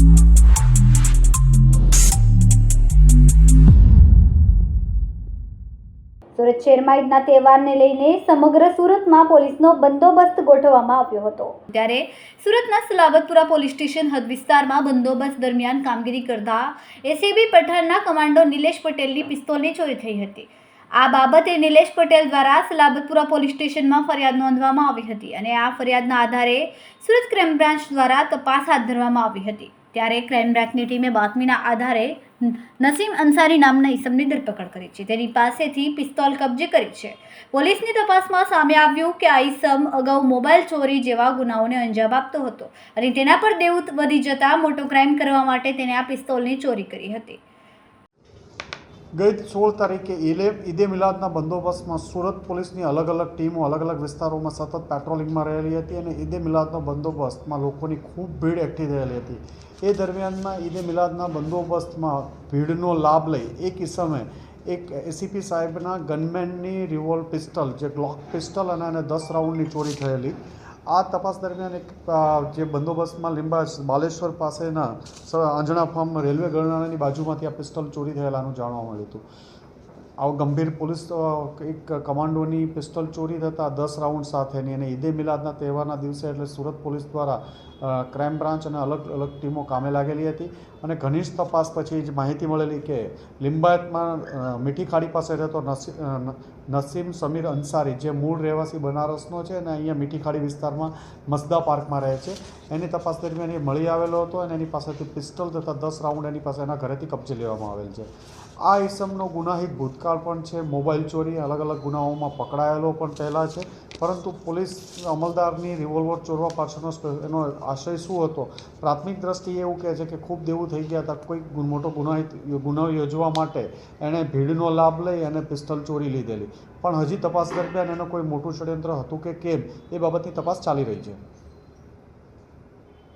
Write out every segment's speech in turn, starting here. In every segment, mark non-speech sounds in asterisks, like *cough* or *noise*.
સુરત શહેરમાં ઈદના તહેવારને લઈને સમગ્ર સુરતમાં પોલીસનો બંદોબસ્ત ગોઠવવામાં આવ્યો હતો. ત્યારે સુરતના સલાબતપુરા પોલીસ સ્ટેશન હદ વિસ્તારમાં બંદોબસ્ત દરમિયાન કામગીરી કરતા એસીબી પઠાણના કમાન્ડો નિલેશ પટેલની પિસ્તોલની ચોરી થઈ હતી. આ બાબતે નિલેશ પટેલ દ્વારા સલાબતપુરા પોલીસ સ્ટેશનમાં ફરિયાદ નોંધવામાં આવી હતી અને આ ફરિયાદના આધારે સુરત ક્રાઇમ બ્રાન્ચ દ્વારા તપાસ હાથ ધરવામાં આવી હતી. ત્યારે ક્રાઇમ બ્રાન્ચની ટીમે બાતમીના આધારે નસીમ અંસારી નામના ઇસમની ધરપકડ કરી છે. તેની પાસેથી પિસ્તોલ કબજે કરી છે. પોલીસની તપાસમાં સામે આવ્યું કે આ ઇસમ અગાઉ મોબાઈલ ચોરી જેવા ગુનાઓને અંજામ આપતો હતો અને તેના પર દેવું વધી જતાં મોટો ક્રાઇમ કરવા માટે તેને આ પિસ્તોલની ચોરી કરી હતી. ગઈ સોળ તારીખે ઈલે ઈદે મિલાદના બંદોબસ્તમાં સુરત પોલીસની અલગ અલગ ટીમો અલગ અલગ વિસ્તારોમાં સતત પેટ્રોલિંગમાં રહેલી હતી અને ઈદે મિલાદનો બંદોબસ્તમાં લોકોની ખૂબ ભીડ એકઠી થયેલી હતી. એ દરમિયાનમાં ઈદે મિલાદના બંદોબસ્તમાં ભીડનો લાભ લઈ એક ઇસમે એક એસીપી સાહેબના ગનમેનની રિવોલ્વ પિસ્ટલ, જે ગ્લોક પિસ્ટલ અને એને દસ રાઉન્ડની ચોરી થયેલી. આ તપાસ દરમિયાન એક જે બંદોબસ્તમાં લીંબા બાલેશ્વર પાસેના અંજણા ફાર્મ રેલવે ગરનાળાની બાજુમાંથી આ પિસ્તોલ ચોરી થયેલાનું જાણવા મળ્યું હતું. આવો ગંભીર પોલીસ એક કમાન્ડોની પિસ્તોલ ચોરી થતાં દસ રાઉન્ડ સાથેની અને ઈદે મિલાદના તહેવારના દિવસે એટલે સુરત પોલીસ દ્વારા ક્રાઇમ બ્રાન્ચ અને અલગ અલગ ટીમો કામે લાગેલી હતી. અને ઘનિષ્ઠ તપાસ પછી જ માહિતી મળેલી કે લિંબાયતમાં મીઠી ખાડી પાસે રહેતો નસી નસીમ સમીર અંસારી, જે મૂળ રહેવાસી બનારસનો છે અને અહીંયા મીઠી ખાડી વિસ્તારમાં મસદા પાર્કમાં રહે છે. એની તપાસ દરમિયાન એ મળી આવેલો હતો અને એની પાસેથી પિસ્તોલ તથા દસ રાઉન્ડ એની પાસે એના ઘરેથી કબજે લેવામાં આવેલ છે. આ ઇસમનો ગુનાહિત ભૂતકાળ પણ છે. મોબાઈલ ચોરી અલગ અલગ ગુનાઓમાં પકડાયેલો પણ પહેલાં છે. પરંતુ પોલીસ અમલદારની રિવોલ્વર ચોરવા પાછળનો એનો આશય શું હતો? પ્રાથમિક દ્રષ્ટિએ એવું કહે છે કે ખૂબ દેવું થઈ ગયા હતા કોઈ ગુ- મોટો ગુનાહિત ગુનો યોજવા માટે. એણે ભીડનો લાભ લઈ અને પિસ્તલ ચોરી લીધેલી. પણ હજી તપાસ દરમિયાન એનો કોઈ મોટું ષડયંત્ર હતું કે કેમ? એ બાબતની તપાસ ચાલી રહી છે એને આખી રિવોલ્વ કઈ રીતે લીધી જે વ્યક્તિ ગન પાસેથી કઈ અ, રીતે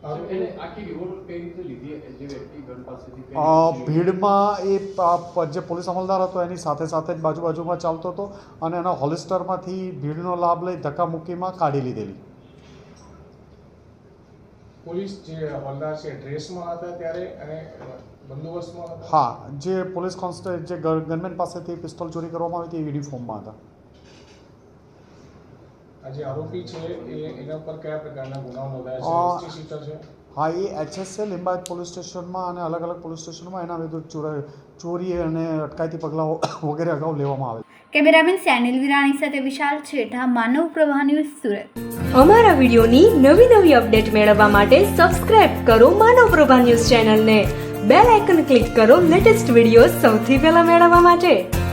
ભીડમાં એ જે પોલીસ અમલદાર હતો એની સાથે સાથે જ બાજુ બાજુમાં ચાલતો હતો અને એના હોલિસ્ટરમાંથી ભીડનો લાભ લઈ ધક્કામુક્કીમાં કાઢી લીધેલી. પોલીસ જે હવલદાર છે ડ્રેસમાં હતા ત્યારે અને બંદોબસ્તમાં હા જે પોલીસ કોન્સ્ટેબલ જે ગનમેન પાસેથી પિસ્તોલ ચોરી કરવામાં આવી હતી એ યુનિફોર્મમાં હતા. જે આરોપી છે એ એના પર કયા પ્રકારના ગુનાઓ નોંધાયા છે એસટી છે? હા એ એચએસએલ લિંબાયત પોલીસ સ્ટેશનમાં અને અલગ અલગ પોલીસ સ્ટેશનમાં એના વિરુદ્ધ ચોર- ચોરી અને અટકાયતી પગલાઓ *coughs* વગેરે અગાઉ લેવામાં આવે કેમેરામેન સેનિલ વિરાણી સાથે વિશાલ છેઠા માનવ પ્રવાહ ન્યૂઝ સુરત. અમારા વિડીયોની નવી નવી અપડેટ મેળવવા માટે સબસ્ક્રાઇબ કરો માનવ પ્રભા ન્યૂઝ ચેનલને. બેલ આઇકન ક્લિક કરો લેટેસ્ટ વીડિયો સૌથી પહેલા મેળવવા માટે.